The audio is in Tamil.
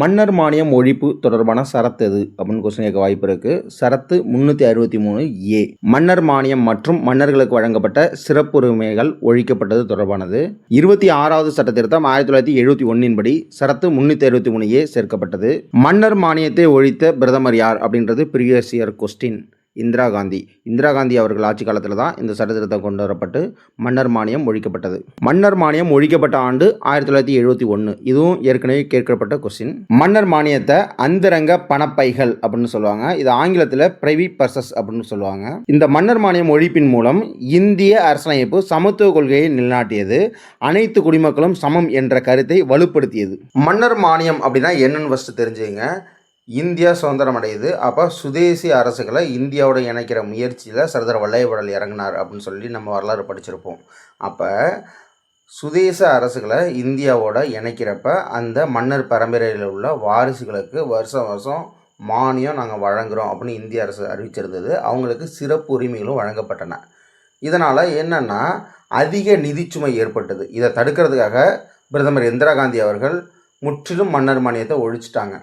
மன்னர் மானியம் ஒழிப்பு தொடர்பான சரத்து எது? அப்படின்னு கொஸ்டின் கேட்க வாய்ப்பு இருக்கு. சரத்து முன்னூற்றி அறுபத்தி மூணு ஏ. மன்னர் மானியம் மற்றும் மன்னர்களுக்கு வழங்கப்பட்ட சிறப்புரிமைகள் ஒழிக்கப்பட்டது தொடர்பானது. இருபத்தி ஆறாவது சட்ட திருத்தம் ஆயிரத்தி தொள்ளாயிரத்தி எழுபத்தி ஒன்றின் படி சரத்து முன்னூற்றி அறுபத்தி மூணு ஏ சேர்க்கப்பட்டது. மன்னர் மானியத்தை ஒழித்த பிரதமர் யார் அப்படின்றது previous year question Indira Gandhi. Indira Gandhi அவர்கள் ஆட்சி காலத்தில் தான் இந்த சட்டத்திருத்தம் கொண்டு வரப்பட்டு மன்னர் மானியம் ஒழிக்கப்பட்டது. மன்னர் மானியம் ஒழிக்கப்பட்ட ஆண்டு ஆயிரத்தி தொள்ளாயிரத்தி எழுபத்தி ஒன்று இதுவும் ஏற்கனவே கேட்கப்பட்ட கொஸ்டின் மன்னர் மானியத்தை அந்தரங்க பணப்பைகள் அப்படின்னு சொல்லுவாங்க. இது ஆங்கிலத்தில் பிரைவி பர்சஸ் அப்படின்னு சொல்லுவாங்க. இந்த மன்னர் மானியம் ஒழிப்பின் மூலம் இந்திய அரசமைப்பு சமத்துவ கொள்கையை நிலைநாட்டியது. அனைத்து குடிமக்களும் சமம் என்ற கருத்தை வலுப்படுத்தியது. மன்னர் மானியம் அப்படின்னா என்னன்னு ஃபஸ்ட்டு தெரிஞ்சுங்க இந்தியா சுதந்திரம் அடையுது. அப்போ சுதேசி அரசுகளை இந்தியாவோட இணைக்கிற முயற்சியில் சர்தார் வல்லபாய் இறங்கினார் அப்படின்னு சொல்லி நம்ம வரலாறு படிச்சிருப்போம். அப்போ சுதேச அரசுகளை இந்தியாவோட இணைக்கிறப்ப அந்த மன்னர் பரம்பரையில் உள்ள வாரிசுகளுக்கு வருஷம் வருஷம் மானியம் நாங்கள் வழங்குகிறோம் அப்படின்னு இந்திய அரசு அறிவிச்சிருந்தது. அவங்களுக்கு சிறப்பு உரிமைகளும் வழங்கப்பட்டன. இதனால் என்னென்னா அதிக நிதிச்சுமை ஏற்பட்டது. இதை தடுக்கிறதுக்காக பிரதமர் இந்திரா காந்தி அவர்கள் முற்றிலும் மன்னர் மானியத்தை ஒழிச்சிட்டாங்க.